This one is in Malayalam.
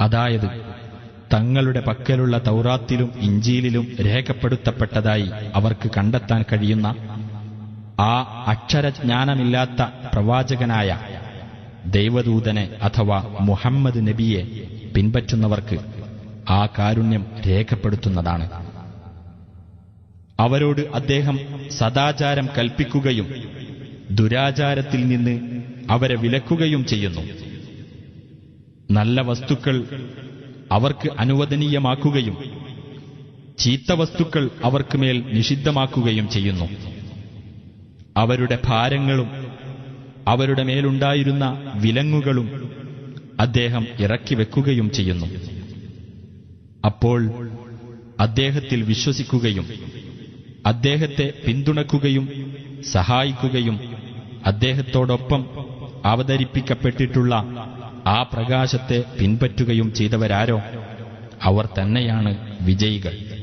അതായത് തങ്ങളുടെ പക്കലുള്ള തൗറാത്തിലും ഇഞ്ചിയിലും രേഖപ്പെടുത്തപ്പെട്ടതായി അവർക്ക് കണ്ടെത്താൻ കഴിയുന്ന ആ അക്ഷരജ്ഞാനമില്ലാത്ത പ്രവാചകനായ ദൈവദൂതനെ അഥവാ മുഹമ്മദ് നബിയെ പിൻപറ്റുന്നവർക്ക് ആ കാരുണ്യം രേഖപ്പെടുത്തുന്നതാണ്. അവരോട് അദ്ദേഹം സദാചാരം കൽപ്പിക്കുകയും ദുരാചാരത്തിൽ നിന്ന് അവരെ വിലക്കുകയും ചെയ്യുന്നു. നല്ല വസ്തുക്കൾ അവർക്ക് അനുവദനീയമാക്കുകയും ചീത്ത വസ്തുക്കൾ അവർക്ക് മേൽ നിഷിദ്ധമാക്കുകയും ചെയ്യുന്നു. അവരുടെ ഭാരങ്ങളും അവരുടെ മേലുണ്ടായിരുന്ന വിലങ്ങുകളും അദ്ദേഹം ഇറക്കി വെക്കുകയും ചെയ്യുന്നു. അപ്പോൾ അദ്ദേഹത്തിൽ വിശ്വസിക്കുകയും അദ്ദേഹത്തെ പിന്തുണക്കുകയും സഹായിക്കുകയും അദ്ദേഹത്തോടൊപ്പം അവതരിപ്പിക്കപ്പെട്ടിട്ടുള്ള ആ പ്രകാശത്തെ പിൻപറ്റുകയും ചെയ്തവരാരോ? അവർ തന്നെയാണ് വിജയികൾ.